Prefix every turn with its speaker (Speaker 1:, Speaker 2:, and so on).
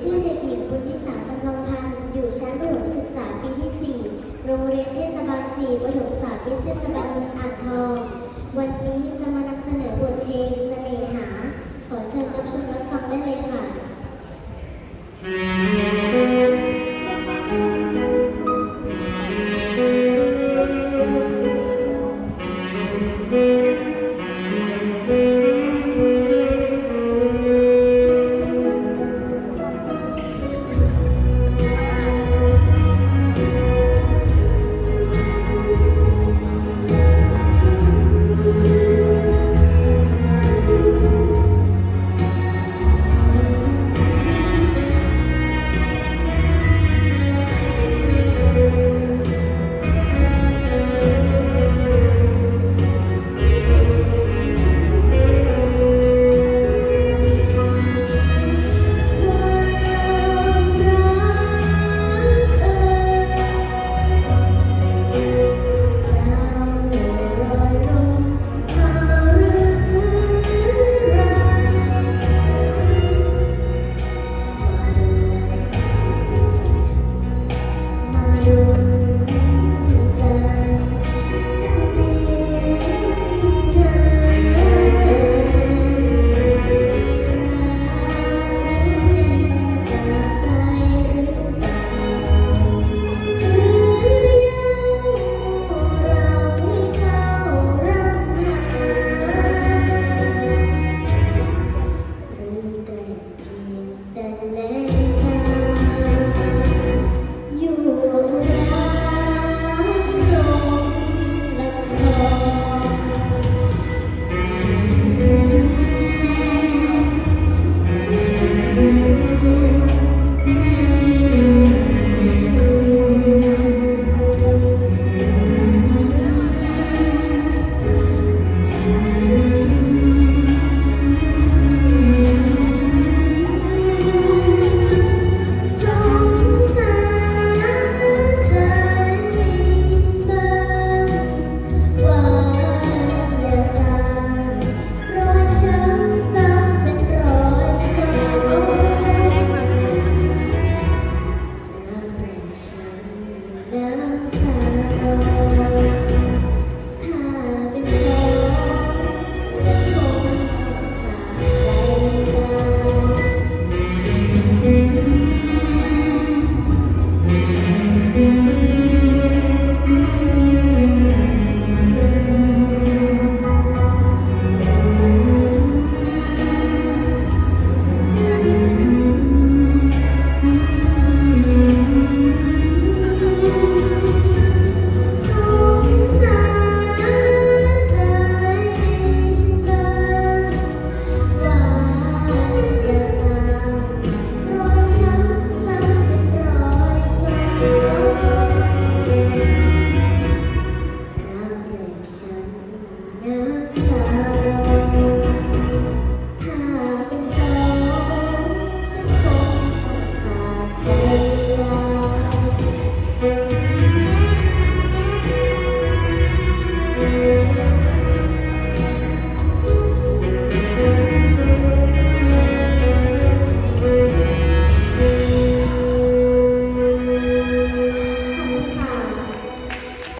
Speaker 1: ชื่อเด็กหญิงปุณณิสาจำลองพันธ์ อยู่ชั้นประถมศึกษาปีที่ 4 โรงเรียนเทศบาล 4ประถมสาธิตเทศบาลเมืองอ่างทอง วันนี้จะมานำเสนอบทเพลงเสน่หา ขอเชิญรับชมรับฟังได้เลยค่ะ
Speaker 2: and then you.